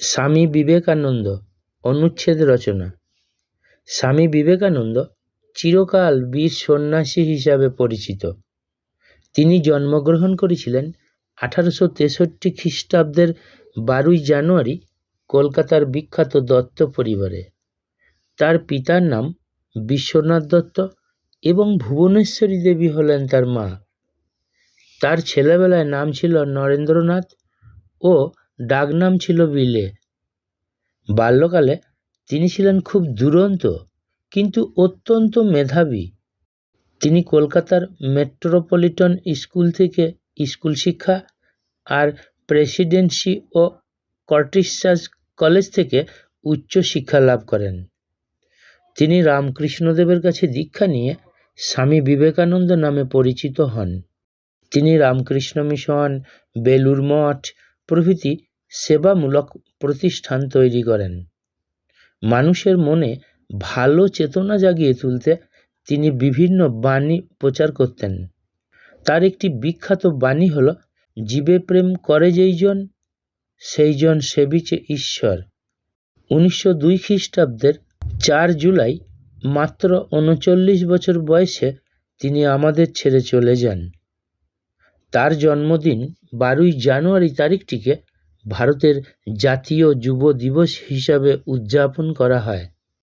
স্বামী বিবেকানন্দ অনুচ্ছেদ রচনা। স্বামী বিবেকানন্দ চিরকাল বীর সন্ন্যাসী হিসাবে পরিচিত। তিনি জন্মগ্রহণ করেছিলেন আঠারোশো তেষট্টি খ্রিস্টাব্দের বারোই জানুয়ারি কলকাতার বিখ্যাত দত্ত পরিবারে। তার পিতার নাম বিশ্বনাথ দত্ত এবং ভুবনেশ্বরী দেবী হলেন তার মা। তার ছেলেবেলায় নাম ছিল নরেন্দ্রনাথ ও ডাকনাম ছিল বিলে। বাল্যকালে তিনি ছিলেন খুব দুরন্ত, কিন্তু অত্যন্ত মেধাবী। তিনি কলকাতার মেট্রোপলিটন স্কুল থেকে স্কুল শিক্ষা আর প্রেসিডেন্সি ও কর্টিস চার্চ কলেজ থেকে উচ্চ শিক্ষা লাভ করেন। তিনি রামকৃষ্ণদেবের কাছে দীক্ষা নিয়ে স্বামী বিবেকানন্দ নামে পরিচিত হন। তিনি রামকৃষ্ণ মিশন বেলুর মঠ প্রভৃতি সেবামূলক প্রতিষ্ঠান তৈরি করেন। মানুষের মনে ভালো চেতনা জাগিয়ে তুলতে তিনি বিভিন্ন বাণী প্রচার করতেন। তার একটি বিখ্যাত বাণী হল, জীবে প্রেম করে যেইজন, সেইজন সেবিছে ঈশ্বর। উনিশশো দুই খ্রিস্টাব্দের চার জুলাই, মাত্র উনচল্লিশ বছর বয়সে তিনি আমাদের ছেড়ে চলে যান। তার জন্মদিন বারোই জানুয়ারি তারিখটিকে ভারতের জাতীয় যুব দিবস হিসাবে উদযাপন করা হয়।